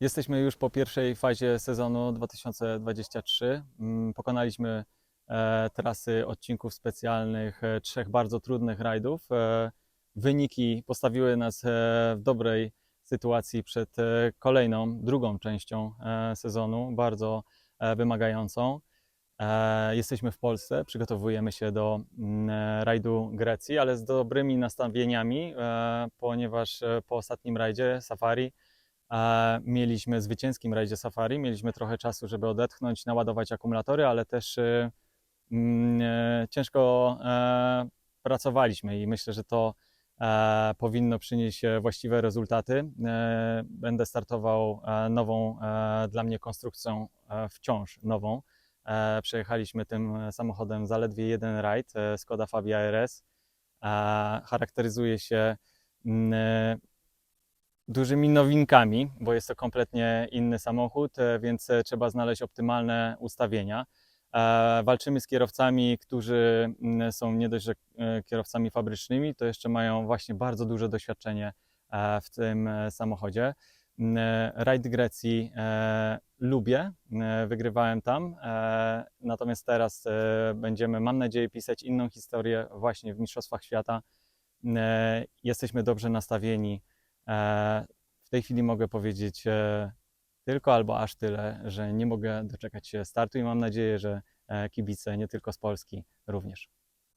Jesteśmy już po pierwszej fazie sezonu 2023. Mm, Pokonaliśmy e, trasy odcinków specjalnych, e, trzech bardzo trudnych rajdów. E, wyniki postawiły nas w dobrej sytuacji przed kolejną, drugą częścią sezonu, bardzo wymagającą. Jesteśmy w Polsce, przygotowujemy się do mm, rajdu Grecji, ale z dobrymi nastawieniami, ponieważ po ostatnim rajdzie Safari Mieliśmy zwycięskim rajdzie Safari, mieliśmy trochę czasu, żeby odetchnąć, naładować akumulatory, ale też e, mm, e, ciężko e, pracowaliśmy i myślę, że to e, powinno przynieść właściwe rezultaty. Będę startował nową dla mnie konstrukcją, wciąż nową. Przejechaliśmy tym samochodem zaledwie jeden rajd, Skoda Fabia RS. Charakteryzuje się mm, dużymi nowinkami, bo jest to kompletnie inny samochód, e, więc e, trzeba znaleźć optymalne ustawienia. E, Walczymy z kierowcami, którzy mm, są nie dość, że kierowcami fabrycznymi, to jeszcze mają właśnie bardzo duże doświadczenie w tym samochodzie. Mm, Rajd Grecji lubię, wygrywałem tam, natomiast teraz będziemy, mam nadzieję, pisać inną historię właśnie w Mistrzostwach Świata. E, Jesteśmy dobrze nastawieni. E, W tej chwili mogę powiedzieć e, tylko albo aż tyle, że nie mogę doczekać się startu i mam nadzieję, że e, kibice nie tylko z Polski również.